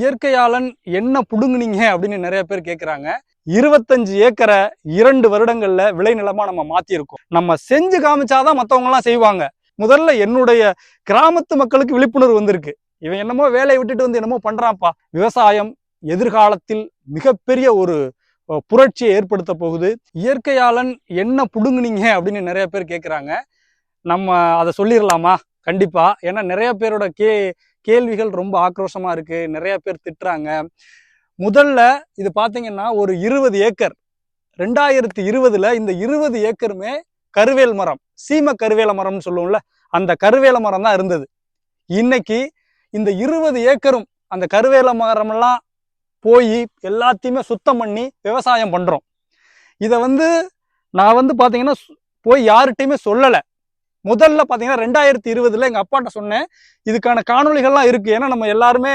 இயற்கையாளன் என்ன புடுங்குனீங்க அப்படின்னு நிறைய பேர் கேட்குறாங்க இருபத்தஞ்சு ஏக்கரை இரண்டு வருடங்கள்ல விளைநிலமா நம்ம மாத்திருக்கோம் நம்ம செஞ்சு காமிச்சாதான் மற்றவங்களாம் எல்லாம் செய்வாங்க. முதல்ல என்னுடைய கிராமத்து மக்களுக்கு விழிப்புணர்வு வந்திருக்கு. இவன் என்னமோ வேலையை விட்டுட்டு வந்து என்னமோ பண்றான்ப்பா. விவசாயம் எதிர்காலத்தில் மிகப்பெரிய ஒரு புரட்சியை ஏற்படுத்த போகுது. இயற்கையாளன் என்ன புடுங்குனீங்க அப்படின்னு நிறைய பேர் கேட்குறாங்க நம்ம அதை சொல்லிடலாமா கண்டிப்பா. ஏன்னா நிறைய பேரோட கே கேள்விகள் ரொம்ப ஆக்ரோஷமாக இருக்குது நிறைய பேர் திட்டுறாங்க. முதல்ல இது பார்த்தீங்கன்னா ஒரு இருபது ஏக்கர். ரெண்டாயிரத்தி இருபதுல இந்த இருபது ஏக்கருமே கருவேல் மரம் சீம கருவேல மரம்னு சொல்லுவோம்ல அந்த கருவேல மரம் தான் இருந்தது. இன்னைக்கு இந்த இருபது ஏக்கரும் அந்த கருவேல மரமெல்லாம் போய் எல்லாத்தையுமே சுத்தம் பண்ணி விவசாயம் பண்ணுறோம் இதை வந்து நான் வந்து பார்த்தீங்கன்னா போய் யார்கிட்டையுமே சொல்லலை. முதல்ல பார்த்தீங்கன்னா ரெண்டாயிரத்தி இருபதுல எங்கள் அப்பாட்ட சொன்னேன். இதுக்கான காணொளிகள்லாம் இருக்கு. ஏன்னா நம்ம எல்லாருமே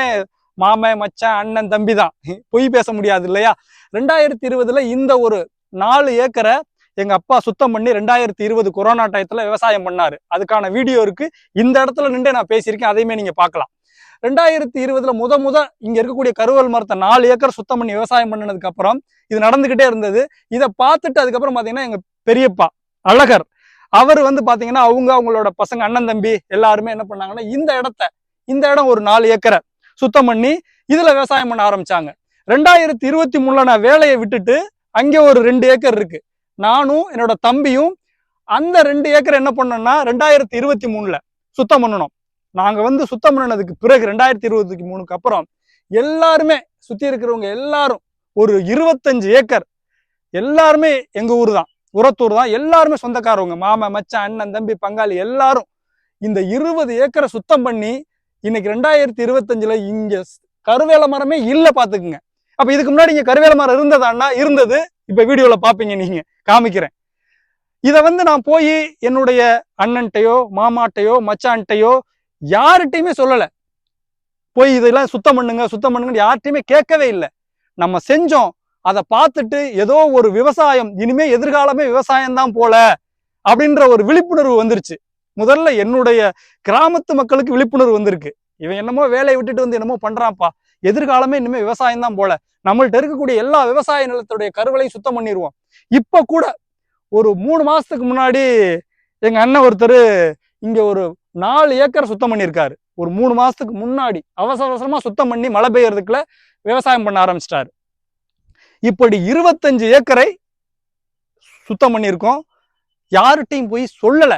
மாமன் மச்சான் அண்ணன் தம்பி தான் பொய் பேச முடியாது இல்லையா? ரெண்டாயிரத்தி இருபதுல இந்த ஒரு நாலு ஏக்கரை எங்க அப்பா சுத்தம் பண்ணி ரெண்டாயிரத்தி இருபது கொரோனா டயத்துல விவசாயம் பண்ணாரு. அதுக்கான வீடியோ இருக்கு. இந்த இடத்துல நின்று நான் பேசியிருக்கேன். அதையுமே நீங்க பார்க்கலாம். ரெண்டாயிரத்தி இருபதுல முத முத இங்க இருக்கக்கூடிய கருவல் மரத்தை நாலு ஏக்கர் சுத்தம் பண்ணி விவசாயம் பண்ணினதுக்கு அப்புறம் இது நடந்துகிட்டே இருந்தது. இதை பார்த்துட்டு அதுக்கப்புறம் பாத்தீங்கன்னா எங்க பெரியப்பா அழகர் அவர் வந்து பாத்தீங்கன்னா அவங்க அவங்களோட பசங்க அண்ணன் தம்பி எல்லாருமே என்ன பண்ணாங்கன்னா இந்த இடத்த இந்த இடம் ஒரு நாலு ஏக்கரை சுத்தம் பண்ணி இதுல விவசாயம் பண்ண ஆரம்பிச்சாங்க. ரெண்டாயிரத்தி இருபத்தி மூணுல நான் வேலையை விட்டுட்டு அங்கே ஒரு ரெண்டு ஏக்கர் இருக்கு. நானும் என்னோட தம்பியும் அந்த ரெண்டு ஏக்கர் என்ன பண்ணோம்னா ரெண்டாயிரத்தி இருபத்தி மூணுல சுத்தம் பண்ணணும். நாங்க வந்து சுத்தம் பண்ணினதுக்கு பிறகு ரெண்டாயிரத்தி இருபத்தி மூணுக்கு அப்புறம் எல்லாருமே சுத்தி இருக்கிறவங்க எல்லாரும் ஒரு இருபத்தஞ்சு ஏக்கர் எல்லாருமே எங்க ஊர் தான். உரத்தூர் தான் எல்லாருமே சொந்தக்காரவங்க. மாமா மச்சான் அண்ணன் தம்பி பங்காளி எல்லாரும் இந்த இருபது ஏக்கரை சுத்தம் பண்ணி இன்னைக்கு ரெண்டாயிரத்தி இருபத்தஞ்சுல இங்க கருவேல மரமே இல்லை பாத்துக்குங்க. அப்ப இதுக்கு முன்னாடி இங்க கருவேல மரம் இருந்ததான்னா இருந்தது. இப்ப வீடியோல பாப்பீங்க நீங்க. காமிக்கிறேன். இதை வந்து நான் போய் என்னுடைய அண்ணன்ட்டையோ மாமாட்டையோ மச்சான்ட்டையோ யார்கிட்டையுமே சொல்லலை. போய் இதெல்லாம் சுத்தம் பண்ணுங்க சுத்தம் பண்ணுங்கன்னு யார்கிட்டையுமே கேட்கவே இல்லை. நம்ம செஞ்சோம். அதை பார்த்துட்டு ஏதோ ஒரு விவசாயம் இனிமே எதிர்காலமே விவசாயம் தான் போல அப்படின்ற ஒரு விழிப்புணர்வு வந்துருச்சு. முதல்ல என்னுடைய கிராமத்து மக்களுக்கு விழிப்புணர்வு வந்திருக்கு. இவன் என்னமோ வேலையை விட்டுட்டு வந்து என்னமோ பண்றான்ப்பா. எதிர்காலமே இனிமே விவசாயம் தான் போல. நம்மள்ட்ட இருக்கக்கூடிய எல்லா விவசாய நிலத்துடைய கருவலையும் சுத்தம் பண்ணிடுவோம் இப்ப கூட ஒரு மூணு மாசத்துக்கு முன்னாடி எங்க அண்ணன் ஒருத்தர் இங்க ஒரு நாலு ஏக்கர் சுத்தம் பண்ணியிருக்காரு. ஒரு மூணு மாசத்துக்கு முன்னாடி அவசர அவசரமா சுத்தம் பண்ணி மழை பெய்யறதுக்குள்ள விவசாயம் பண்ண ஆரம்பிச்சிட்டாரு. இப்படி இருபத்தஞ்சு ஏக்கரை சுத்தம் பண்ணியிருக்கோம். யார்கிட்டையும் போய் சொல்லலை.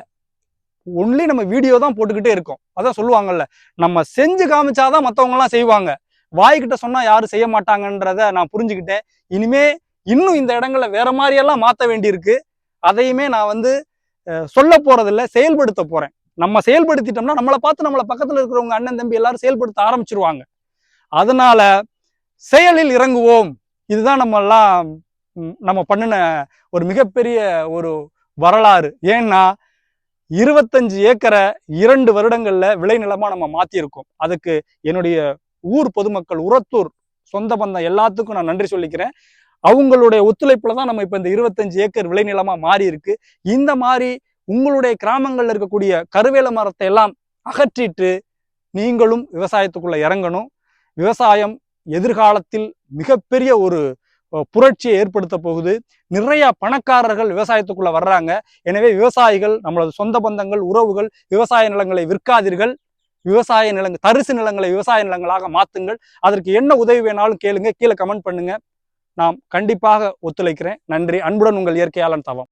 ஒன்லி நம்ம வீடியோ தான் போட்டுக்கிட்டே இருக்கோம். அதான் சொல்லுவாங்கல்ல நம்ம செஞ்சு காமிச்சாதான் மத்தவங்க எல்லாம் செய்வாங்க. வாய்கிட்ட சொன்னா யாரும் செய்ய மாட்டாங்கன்றத நான் புரிஞ்சுக்கிட்டேன். இனிமே இன்னும் இந்த இடங்கள்ல வேற மாதிரியெல்லாம் மாத்த வேண்டியிருக்கு. அதையுமே நான் வந்து சொல்ல போறதில்ல செயல்படுத்த போறேன். நம்ம செயல்படுத்திட்டோம்னா நம்மளை பார்த்து நம்மளை பக்கத்துல இருக்கிறவங்க அண்ணன் தம்பி எல்லாரும் செயல்படுத்த ஆரம்பிச்சிருவாங்க. அதனால செயலில் இறங்குவோம். இதுதான் நம்ம எல்லாம் நம்ம பண்ணின ஒரு மிகப்பெரிய ஒரு வரலாறு. ஏன்னா இருபத்தஞ்சு ஏக்கரை இரண்டு வருடங்கள்ல விளைநிலமா நம்ம மாத்தியிருக்கோம். அதுக்கு என்னுடைய ஊர் பொதுமக்கள் உரத்தூர் சொந்த பந்தம் எல்லாத்துக்கும் நான் நன்றி சொல்லிக்கிறேன். அவங்களுடைய ஒத்துழைப்புல தான் நம்ம இப்போ இந்த இருபத்தஞ்சு ஏக்கர் விளைநிலமா மாறி இருக்கு இந்த மாதிரி உங்களுடைய கிராமங்கள்ல இருக்கக்கூடிய கருவேல மரத்தை எல்லாம் அகற்றிட்டு நீங்களும் விவசாயத்துக்குள்ள இறங்கணும். விவசாயம் எதிர்காலத்தில் மிகப்பெரிய ஒரு புரட்சியை ஏற்படுத்த போகுது. நிறைய பணக்காரர்கள் விவசாயத்துக்குள்ள வர்றாங்க. எனவே விவசாயிகள் நம்மளது சொந்த பந்தங்கள் உறவுகள் விவசாய நிலங்களை விற்காதீர்கள். விவசாய நிலங்கள் தரிசு நிலங்களை விவசாய நிலங்களாக மாத்துங்கள். அதற்கு என்ன உதவி வேணாலும் கேளுங்க. கீழே கமெண்ட் பண்ணுங்க. நாம் கண்டிப்பாக ஒத்துழைக்கிறேன். நன்றி. அன்புடன் உங்கள் இயற்கையாளன் தவம்.